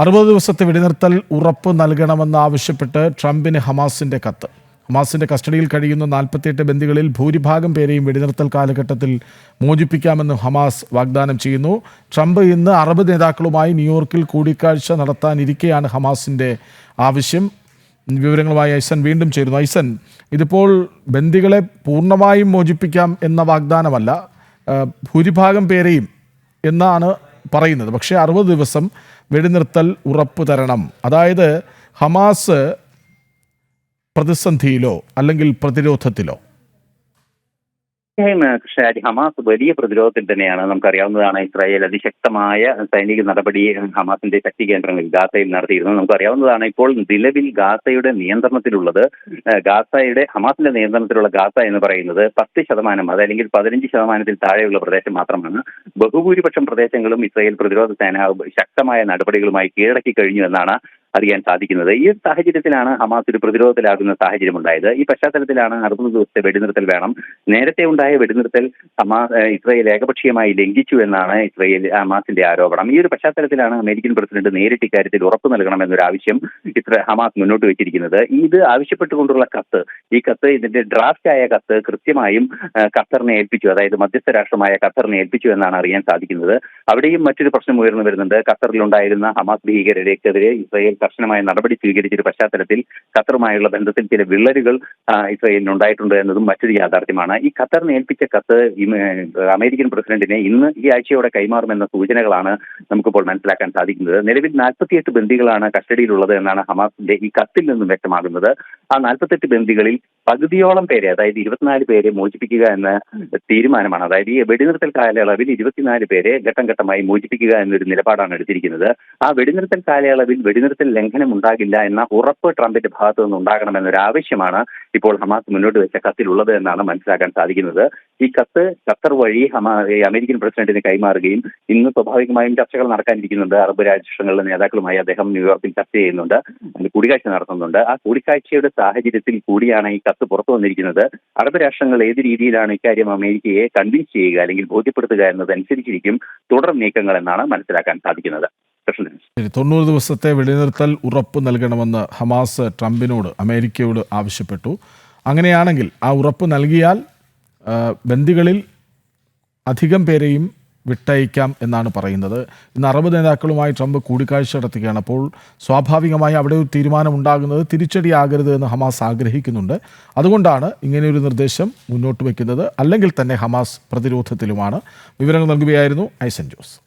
അറുപത് ദിവസത്തെ വെടിനിർത്തൽ ഉറപ്പ് നൽകണമെന്ന് ആവശ്യപ്പെട്ട് ട്രംപിന് ഹമാസിന്റെ കത്ത്. ഹമാസിന്റെ കസ്റ്റഡിയിൽ കഴിയുന്ന നാൽപ്പത്തിയെട്ട് ബന്ദികളിൽ ഭൂരിഭാഗം പേരെയും വെടിനിർത്തൽ കാലഘട്ടത്തിൽ മോചിപ്പിക്കാമെന്ന് ഹമാസ് വാഗ്ദാനം ചെയ്യുന്നു. ട്രംപ് ഇന്ന് അറബ് നേതാക്കളുമായി ന്യൂയോർക്കിൽ കൂടിക്കാഴ്ച നടത്താനിരിക്കെയാണ് ഹമാസിന്റെ ആവശ്യം. വിവരങ്ങളുമായി ഐസൻ വീണ്ടും ചേരുന്നു. ഐസൻ ഇതിപ്പോൾ ബന്ദികളെ പൂർണമായും മോചിപ്പിക്കാം എന്ന വാഗ്ദാനമല്ല ഭൂരിഭാഗം പേരെയും എന്നാണ് പറയുന്നത്. പക്ഷേ അറുപത് ദിവസം വെടിനിർത്തൽ ഉറപ്പ് തരണം. അതായത് ഹമാസ് പ്രതിസന്ധിയിലോ അല്ലെങ്കിൽ പ്രതിരോധത്തിലോ. തീർച്ചയായും കൃഷ്ണരാജ് ഹമാസ് വലിയ പ്രതിരോധത്തിൽ തന്നെയാണ്. നമുക്കറിയാവുന്നതാണ് ഇസ്രായേൽ അതിശക്തമായ സൈനിക നടപടി ഹമാസിന്റെ ശക്തി കേന്ദ്രങ്ങൾ ഗാസയിൽ നടത്തിയിരുന്നത്. നമുക്കറിയാവുന്നതാണ് ഇപ്പോൾ നിലവിൽ ഗാസയുടെ നിയന്ത്രണത്തിലുള്ളത് ഗാസയുടെ ഹമാസിന്റെ നിയന്ത്രണത്തിലുള്ള ഗാസ എന്ന് പറയുന്നത് പത്ത് ശതമാനം അതല്ലെങ്കിൽ പതിനഞ്ച് ശതമാനത്തിൽ താഴെയുള്ള പ്രദേശം മാത്രമാണ്. ബഹുഭൂരിപക്ഷം പ്രദേശങ്ങളും ഇസ്രായേൽ പ്രതിരോധ സേന ശക്തമായ നടപടികളുമായി കീഴടക്കി കഴിഞ്ഞു എന്നാണ് അറിയാൻ സാധിക്കുന്നത്. ഈ സാഹചര്യത്തിലാണ് ഹമാസ് ഒരു പ്രതിരോധത്തിലാകുന്ന സാഹചര്യം ഉണ്ടായത് ഈ പശ്ചാത്തലത്തിലാണ് അറുപത് ദിവസത്തെ വെടിനിർത്തൽ വേണം. നേരത്തെ ഉണ്ടായ വെടിനിർത്തൽ ഹമാ ഏഹ് ഇസ്രയേൽ ഏകപക്ഷീയമായി ലംഘിച്ചു എന്നാണ് ഇസ്രയേൽ ഹമാസിന്റെ ആരോപണം. ഈ ഒരു പശ്ചാത്തലത്തിലാണ് അമേരിക്കൻ പ്രസിഡന്റ് നേരിട്ട് ഇക്കാര്യത്തിൽ ഉറപ്പ് നൽകണമെന്നൊരു ആവശ്യം ഇത്ര ഹമാസ് മുന്നോട്ട് വെച്ചിരിക്കുന്നത്. ഇത് ആവശ്യപ്പെട്ടുകൊണ്ടുള്ള കത്ത് ഈ കത്ത് ഇതിന്റെ ഡ്രാഫ്റ്റ് ആയ കത്ത് കൃത്യമായും ഖത്തറിനെ ഏൽപ്പിച്ചു. അതായത് മധ്യസ്ഥ രാഷ്ട്രമായ ഖത്തറിനെ ഏൽപ്പിച്ചു എന്നാണ് അറിയാൻ സാധിക്കുന്നത്. അവിടെയും മറ്റൊരു പ്രശ്നം ഉയർന്നു വരുന്നുണ്ട്. ഖത്തറിലുണ്ടായിരുന്ന ഹമാസ് ഭീകരരെക്കെതിരെ ഇസ്രയേൽ കർശനമായ നടപടി സ്വീകരിച്ചൊരു പശ്ചാത്തലത്തിൽ ഖത്തറുമായുള്ള ബന്ധത്തിൽ ചില വിള്ളലുകൾ ഇസ്രയേലിന് ഉണ്ടായിട്ടുണ്ട് എന്നതും മറ്റൊരു യാഥാർത്ഥ്യമാണ്. ഈ ഖത്തറിന് ഏൽപ്പിച്ച കത്ത് അമേരിക്കൻ പ്രസിഡന്റിനെ ഇന്ന് ഈ ആഴ്ചയോടെ കൈമാറുമെന്ന സൂചനകളാണ് നമുക്കിപ്പോൾ മനസ്സിലാക്കാൻ സാധിക്കുന്നത്. നിലവിൽ നാൽപ്പത്തിയെട്ട് ബന്ദികളാണ് കസ്റ്റഡിയിലുള്ളത് എന്നാണ് ഹമാസിന്റെ ഈ കത്തിൽ നിന്നും വ്യക്തമാകുന്നത്. ആ നാൽപ്പത്തെട്ട് ബന്ദികളിൽ പകുതിയോളം പേരെ അതായത് ഇരുപത്തിനാല് പേരെ മോചിപ്പിക്കുക എന്ന തീരുമാനമാണ്. അതായത് ഈ വെടിനിർത്തൽ കാലയളവിൽ ഇരുപത്തിനാല് പേരെ ഘട്ടം ഘട്ടമായി മോചിപ്പിക്കുക എന്നൊരു നിലപാടാണ് എടുത്തിരിക്കുന്നത്. ആ വെടിനിർത്തൽ കാലയളവിൽ വെടിനിർത്തൽ ലംഘനം ഉണ്ടാകില്ല എന്ന ഉറപ്പ് ട്രംപിന്റെ ഭാഗത്തു നിന്ന് ഉണ്ടാകണമെന്നൊരു ആവശ്യമാണ് ഇപ്പോൾ ഹമാസ് മുന്നോട്ട് വെച്ച കത്തിലുള്ളത് എന്നാണ് മനസ്സിലാക്കാൻ സാധിക്കുന്നത്. ഈ കത്ത് ഖത്തർ വഴി അമേരിക്കൻ പ്രസിഡന്റിന് കൈമാറുകയും ഇന്ന് സ്വാഭാവികമായും ചർച്ചകൾ നടക്കാനിരിക്കുന്നുണ്ട്. അറബ് രാജ്യങ്ങളുടെ നേതാക്കളുമായി അദ്ദേഹം ന്യൂയോർക്കിൽ ചർച്ച ചെയ്യുന്നുണ്ട്. കൂടിക്കാഴ്ച നടത്തുന്നുണ്ട്. ആ കൂടിക്കാഴ്ചയുടെ സാഹചര്യത്തിൽ കൂടിയാണ് ഈ കത്ത് പുറത്തു വന്നിരിക്കുന്നത്. അറബ് രാഷ്ട്രങ്ങൾ ഏത് രീതിയിലാണ് ഇക്കാര്യം അമേരിക്കയെ കൺവിൻസ് ചെയ്യുക അല്ലെങ്കിൽ ബോധ്യപ്പെടുത്തുക എന്നതനുസരിച്ചിരിക്കും തുടർ നീക്കങ്ങൾ എന്നാണ് മനസ്സിലാക്കാൻ സാധിക്കുന്നത്. തൊണ്ണൂറ് ദിവസത്തെ വെടിനിർത്തൽ ഉറപ്പ് നൽകണമെന്ന് ഹമാസ് ട്രംപിനോട് അമേരിക്കയോട് ആവശ്യപ്പെട്ടു. അങ്ങനെയാണെങ്കിൽ ആ ഉറപ്പ് നൽകിയാൽ ബന്ദികളിൽ അധികം പേരെയും വിട്ടയക്കാം എന്നാണ് പറയുന്നത്. ഇന്ന് അറബ് നേതാക്കളുമായി ട്രംപ് കൂടിക്കാഴ്ച നടത്തുകയാണ്. അപ്പോൾ സ്വാഭാവികമായി അവിടെ ഒരു തീരുമാനമുണ്ടാകുന്നത് തിരിച്ചടിയാകരുത് എന്ന് ഹമാസ് ആഗ്രഹിക്കുന്നുണ്ട്. അതുകൊണ്ടാണ് ഇങ്ങനെയൊരു നിർദ്ദേശം മുന്നോട്ട് വയ്ക്കുന്നത് അല്ലെങ്കിൽ തന്നെ ഹമാസ് പ്രതിരോധത്തിലുമാണ്. വിവരങ്ങൾ നൽകുകയായിരുന്നു ഐസൻ ജോസ്.